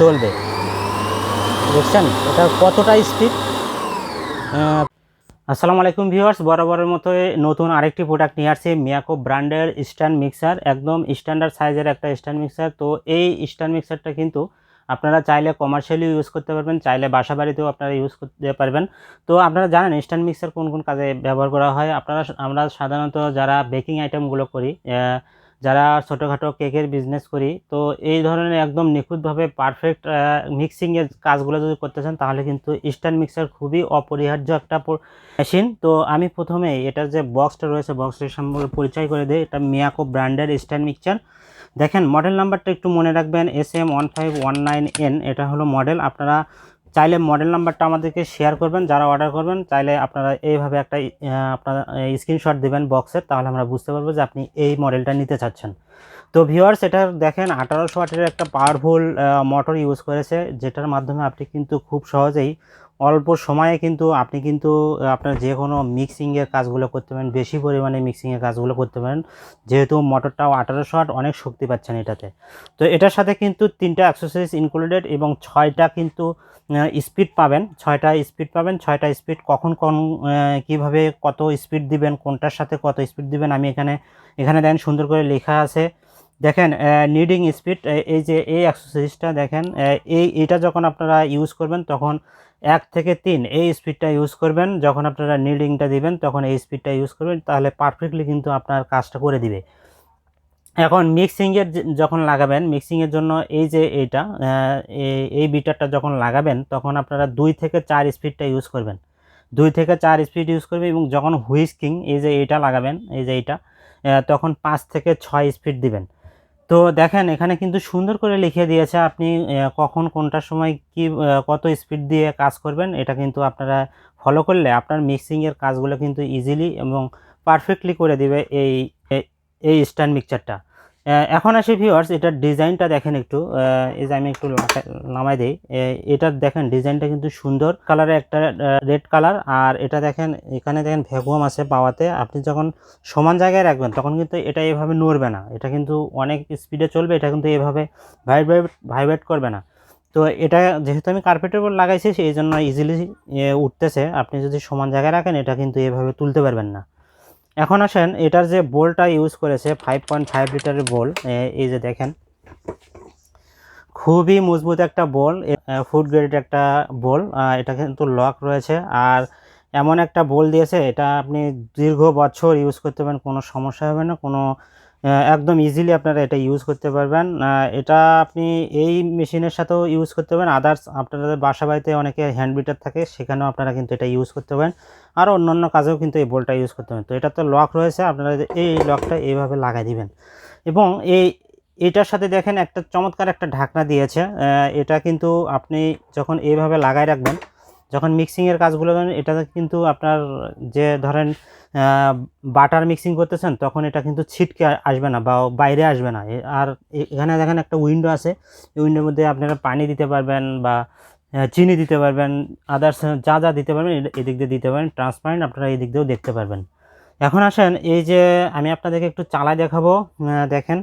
চলবে। দেখছেন? এটা কতটা স্পিড আসসালামু আলাইকুম ভিউয়ার্স বরাবরের মতো নতুন আরেকটি প্রোডাক্ট নিয়ে আসছে মিয়াকো ব্র্যান্ডের স্ট্যান্ড মিক্সার একদম স্ট্যান্ডার্ড সাইজের একটা স্ট্যান্ড মিক্সার তো এই স্ট্যান্ড মিক্সারটা কিন্তু আপনারা চাইলে কমার্শিয়ালি ইউজ করতে পারবেন, চাইলে বাসা বাড়িতেও আপনারা ইউজ করতে পারবেন। তো আপনারা জানেন স্ট্যান্ড মিক্সার কোন কোন কাজে ব্যবহার করা হয়? আপনারা, আমরা সাধারণত যারা বেকিং আইটেমগুলো করি যারা ছোটোখাটো কেকের বিজনেস করি, তো এই ধরনের একদম নিখুঁতভাবে পারফেক্ট মিক্সিংয়ের কাজগুলো যদি করতে চান, তাহলে কিন্তু স্ট্যান্ড মিক্সার খুবই অপরিহার্য একটা মেশিন তো আমি প্রথমে এটার যে বক্সটা রয়েছে বক্সটার সম্পর্কে পরিচয় করে দিই। এটা মিয়াকো ব্র্যান্ডের স্ট্যান্ড মিক্সচার দেখেন মডেল নাম্বারটা একটু মনে রাখবেন S M one five one nine N এটা হলো মডেল আপনারা চাইলে মডেল নাম্বারটা আমাদেরকে শেয়ার করবেন, যারা অর্ডার করবেন, চাইলে আপনারা এইভাবে একটা আপনারা স্ক্রিনশট দেবেন বক্সের তাহলে আমরা বুঝতে পারব যে আপনি এই মডেলটা নিতে চাচ্ছেন। তো ভিওয়ার্স এটা দেখেন, আঠারোশো আটের একটা পাওয়ারফুল মোটর ইউজ করেছে, যেটার মাধ্যমে আপনি কিন্তু খুব সহজেই অল্প সময়ে কিন্তু আপনি কিন্তু আপনার যে কোনো মিক্সিংয়ের কাজগুলো করতে পারেন, বেশি পরিমাণে মিক্সিংয়ের কাজগুলো করতে পারেন। যেহেতু মোটরটাও আঠারোশো ওয়াট অনেক শক্তি পাচ্ছেন এটাতে। তো এটার সাথে কিন্তু তিনটা অ্যাক্সেসরিজ ইনক্লুডেড এবং ছয়টা কিন্তু স্পিড পাবেন। ছয়টা স্পিড পাবেন, ছয়টা স্পিড কখন কোন কীভাবে কত স্পিড দিবেন, কোনটার সাথে কত স্পিড দিবেন, আমি এখানে এখানে দেন সুন্দর করে লেখা আছে। দেখেন নিডিং স্পিড এই যে এই অ্যাক্সেসরিজটা দেখেন এই এটা যখন আপনারা ইউজ করবেন, তখন এক থেকে তিন এই স্পিডটা ইউজ করবেন। যখন আপনারা নিডিংটা দিবেন, তখন এই স্পিডটা ইউজ করবেন, তাহলে পারফেক্টলি কিন্তু আপনার কাজটা করে দিবে। এখন মিক্সিংয়ের যখন লাগাবেন মিক্সিংয়ের জন্য এই যে এইটা এই- এই বিটারটা যখন লাগাবেন, তখন আপনারা দুই থেকে চার স্পিডটা ইউজ করবেন। দুই থেকে চার স্পিড ইউজ করবে এবং যখন হুইস্কিং এই যে এইটা লাগাবেন, এই যে এইটা তখন পাঁচ থেকে ছয় স্পিড দিবেন। তো দেখেন, এখানে কিন্তু সুন্দর করে লিখে দিয়েছে আপনি কখন কোনটার সময় কি কত স্পিড দিয়ে কাজ করবেন, এটা কিন্তু আপনারা ফলো করলে আপনার মিক্সিংয়ের কাজগুলো কিন্তু ইজিলি এবং পারফেক্টলি করে দিবে এই এই স্ট্যান্ড মিক্সচারটা এখন আসি ভিউয়ার্স এটার ডিজাইনটা দেখেন একটু এই যে আমি একটু নামাই দিই এটার দেখেন ডিজাইনটা কিন্তু সুন্দর কালারের একটা রেড কালার আর এটা দেখেন, এখানে দেখেন ভ্যাকুয়াম আছে পাওয়াতে, আপনি যখন সমান জায়গায় রাখবেন, তখন কিন্তু এটা এভাবে নড়বে না, এটা কিন্তু অনেক স্পিডে চলবে, এটা কিন্তু এভাবে ভাইব্রেট ভাইব্রেট করবে না। তো এটা যেহেতু আমি কার্পেটের উপর লাগাইছি, সেই জন্য ইজিলি উঠতেছে, আপনি যদি সমান জায়গায় রাখেন, এটা কিন্তু এভাবে তুলতে পারবেন না। এখন আসেন, এটার যে বোলটা ইউজ করেছে ফাইভ পয়েন্ট ফাইভ লিটারের বোল এই যে দেখেন। খুবই মজবুত একটা বোল ফুড গ্রেড একটা বোল এটা কিন্তু লক রয়েছে। আর এমন একটা বোল দিয়েছে, এটা আপনি দীর্ঘ বছর ইউজ করতে পারেন, কোনো সমস্যা হবে না, কোনো একদম ইজিলি আপনারা এটা ইউজ করতে পারবেন। এটা আপনি এই মেশিনের সাথেও ইউজ করতে পারেন। আদার্স আপনাদের বাসা বাড়িতে অনেকে হ্যান্ড বিটার থাকে, সেখানেও আপনারা কিন্তু এটা ইউজ করতে পারেন। আর অন্যান্য কাজেও কিন্তু এই বোলটা ইউজ করতে পারেন। তো এটা তো লক রয়েছে, আপনারা এই লকটা এইভাবে লাগাই দিবেন। এবং এই, এটার সাথে দেখেন একটা চমৎকার একটা ঢাকনা দিয়েছে। এটা কিন্তু আপনি যখন এইভাবে লাগাই রাখবেন যখন মিক্সিংয়ের কাজগুলো করেন, এটা কিন্তু আপনার যে ধরেন বাটার মিক্সিং করতেছেন, তখন এটা কিন্তু ছিটকে আসবে না বা বাইরে আসবে না। আর এখানে দেখেন একটা উইন্ডো আছে। এই উইন্ডোর মধ্যে আপনারা পানি দিতে পারবেন বা চিনি দিতে পারবেন আদার্স যা যা দিতে পারবেন এদিক দিয়ে দিতে পারেন ট্রান্সপারেন্ট আপনারা এই দিক দিয়েও দেখতে পারবেন। এখন আসেন, এই যে আমি আপনাদেরকে একটু চালাই দেখাবো দেখেন।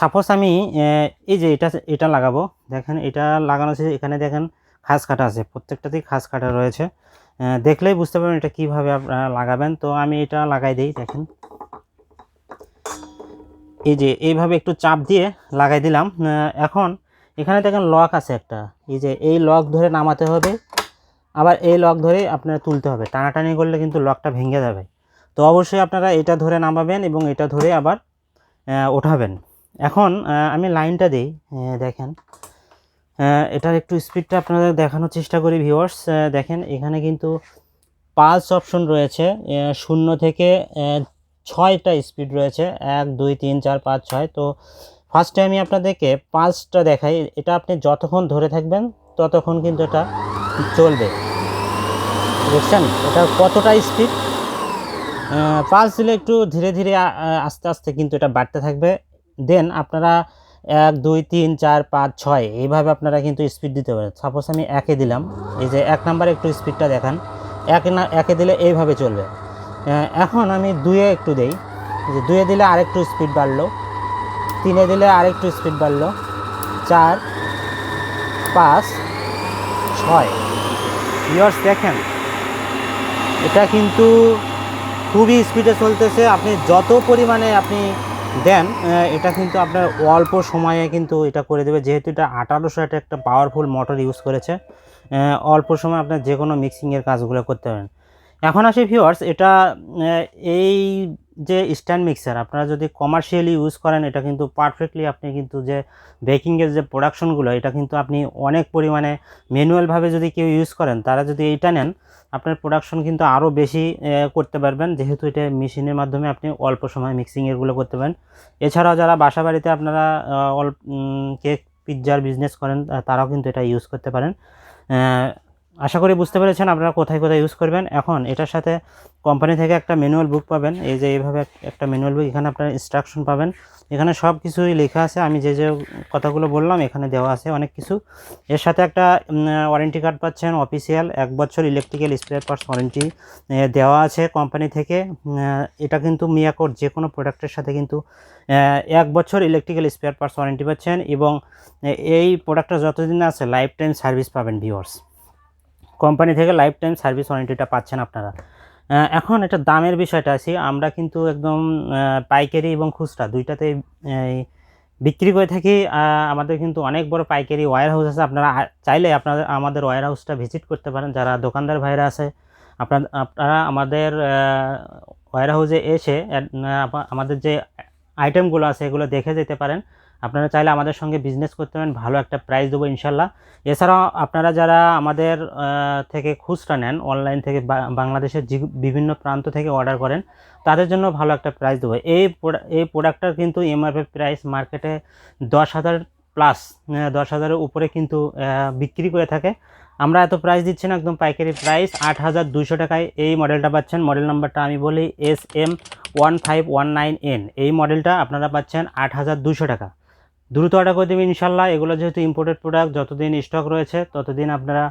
সাপোজ আমি এই যে এটা এটা লাগাবো। দেখেন, এটা লাগানো এখানে দেখেন খাস কাটা আছে, প্রত্যেকটাতেই খাস কাটা রয়েছে। দেখলেই বুঝতে পারবেন এটা কীভাবে আপনারা লাগাবেন। তো আমি এটা লাগাই দিই, দেখেন। এই যে এইভাবে একটু চাপ দিয়ে লাগাই দিলাম। এখন এখানে দেখেন লক আছে একটা। এই যে এই লক ধরে নামাতে হবে। আবার এই লক ধরে আপনারা তুলতে হবে। টানাটানি করলে কিন্তু লকটা ভেঙে যাবে। তো অবশ্যই আপনারা এটা ধরে নামাবেন এবং এটা ধরে আবার ওঠাবেন। এখন আমি লাইনটা দিই। দেখেন। এটার একটু স্পিডটা আপনাদের দেখানোর চেষ্টা করি ভিউয়ার্স দেখেন, এখানে কিন্তু পালস অপশন রয়েছে। শূন্য থেকে ছয়টা স্পিড রয়েছে। এক, দুই, তিন, চার, পাঁচ, ছয়। তো ফার্স্টে আমি আপনাদেরকে পালসটা দেখাই। এটা আপনি যতক্ষণ ধরে থাকবেন, ততক্ষণ কিন্তু এটা চলবে। দেখছেন? এটা কতটা স্পিড পালস দিলে একটু ধীরে ধীরে আস্তে আস্তে কিন্তু এটা বাড়তে থাকবে। দেন আপনারা এক, দুই, তিন, চার, পাঁচ, ছয়। এইভাবে আপনারা কিন্তু স্পিড দিতে পারেন। সাপোজ আমি একে দিলাম, এই যে এক নাম্বারে একটু স্পিডটা দেখান। এক না, একে দিলে এইভাবে চলবে। এখন আমি দুয়ে একটু দেই। যে দুয়ে দিলে আরেকটু স্পিড বাড়লো। তিনে দিলে আরেকটু স্পিড বাড়লো। চার, পাঁচ, ছয়। ইয়ার্স দেখেন, এটা কিন্তু খুবই স্পিডে চলতেছে। আপনি যত পরিমাণে আপনি দেন এটা কিন্তু আপনার অল্প সময়ে কিন্তু এটা করে দেবে। যেহেতু এটা আঠারোশো একটা একটা পাওয়ারফুল মোটর ইউজ করেছে অল্প সময় আপনার যে কোনো মিক্সিংয়ের কাজগুলো করতে পারেন। এখন আসি ভিওয়ার্স এটা এই যে স্ট্যান্ড মিক্সার, আপনারা যদি কমার্শিয়ালি ইউজ করেন, এটা কিন্তু পারফেক্টলি আপনি কিন্তু যে বেকিংয়ের যে প্রোডাকশনগুলো এটা কিন্তু আপনি অনেক পরিমাণে ম্যানুয়ালভাবে যদি কেউ ইউজ করেন, তারা যদি এইটা নেন, আপনার প্রোডাকশন কিন্তু আরও বেশি করতে পারবেন। যেহেতু এটা মেশিনের মাধ্যমে আপনি অল্প সময় মিক্সিং এরগুলো করতে পারেন। এছাড়াও যারা বাসা বাড়িতে আপনারা অল্প কেক পিৎজার বিজনেস করেন তারাও কিন্তু এটা ইউজ করতে পারেন। আশা করি বুঝতে পেরেছেন, আপনারা কোথায় কোথায় ইউজ করবেন। এখন এটার সাথে কোম্পানি থেকে একটা ম্যানুয়াল বুক পাবেন। এই যে এইভাবে একটা ম্যানুয়াল বুক এখানে আপনার ইনস্ট্রাকশন পাবেন। এখানে সব কিছুই লেখা আছে। আমি যে যে কথাগুলো বললাম, এখানে দেওয়া আছে অনেক কিছু। এর সাথে একটা ওয়ারেন্টি কার্ড পাচ্ছেন অফিসিয়াল এক বছর ইলেকট্রিক্যাল স্পেয়ার পার্টস ওয়ারেন্টি দেওয়া আছে কোম্পানি থেকে। এটা কিন্তু মিয়াকোর যে কোনো প্রোডাক্টের সাথে কিন্তু এক বছর ইলেকট্রিক্যাল স্পেয়ার পার্টস ওয়ারেন্টি পাচ্ছেন এবং এই প্রোডাক্টটা যতদিন আছে লাইফ টাইম সার্ভিস পাবেন ভিউয়ার্স কোম্পানি থেকে লাইফ টাইম সার্ভিস ওয়ারেন্টিটা পাচ্ছেন আপনারা। এখন এটা দামের বিষয়টা আছে আমরা কিন্তু একদম পাইকারি এবং খুচরা দুইটাতে বিক্রি করে থাকি। আমাদের কিন্তু অনেক বড় পাইকারি ওয়্যার হাউস আছে। আপনারা চাইলে আপনাদের আমাদের ওয়্যার হাউসটা ভিজিট করতে পারেন। যারা দোকানদার ভাইরা আছে, আপনার, আপনারা আমাদের ওয়্যার হাউসে এসে আমাদের যে আইটেমগুলো আছে, এগুলো দেখে যেতে পারেন। আপনারা চাইলে আমাদের সঙ্গে বিজনেস করতে পারেন, ভালো একটা প্রাইস দেবো ইনশাল্লাহ। এছাড়াও আপনারা যারা আমাদের থেকে খুচরা নেন অনলাইন থেকে বাংলাদেশের বিভিন্ন প্রান্ত থেকে অর্ডার করেন, তাদের জন্য ভালো একটা প্রাইস দেবো। এই এই প্রোডাক্টটার কিন্তু এমআরপি প্রাইস মার্কেটে দশ হাজার প্লাস দশ হাজারের উপরে কিন্তু বিক্রি করে থাকে। আমরা এত প্রাইস দিচ্ছি না, একদম পাইকারি প্রাইস আট হাজার দুশো টাকায় এই মডেলটা পাচ্ছেন। মডেল নাম্বারটা আমি বলি S M one five one nine N এই মডেলটা আপনারা পাচ্ছেন আট হাজার দুশো টাকা। দ্রুত অর্ডার করে দেবেন ইনশাল্লাহ এগুলো যেহেতু ইম্পোর্টেড প্রোডাক্ট যতদিন স্টক রয়েছে, ততদিন আপনারা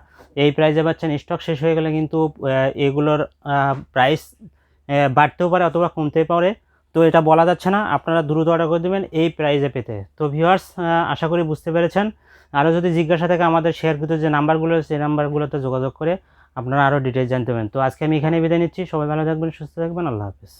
এই প্রাইসে পাচ্ছেন। স্টক শেষ হয়ে গেলে কিন্তু এগুলোর প্রাইস বাড়তেও পারে অথবা কমতেও পারে। তো এটা বলা যাচ্ছে না, আপনারা দ্রুত অর্ডার করে দেবেন এই প্রাইসে পেতে। তো ভিউয়ার্স আশা করি বুঝতে পেরেছেন। আরও যদি জিজ্ঞাসা থাকে আমাদের শেয়ারকৃত যে নাম্বারগুলো সেই নাম্বারগুলোতে যোগাযোগ করে আপনারা আরও ডিটেলস জানতে পারেন। তো আজকে আমি এখানে বিদায় নিচ্ছি। সবাই ভালো থাকবেন, সুস্থ থাকবেন। আল্লাহ হাফিজ।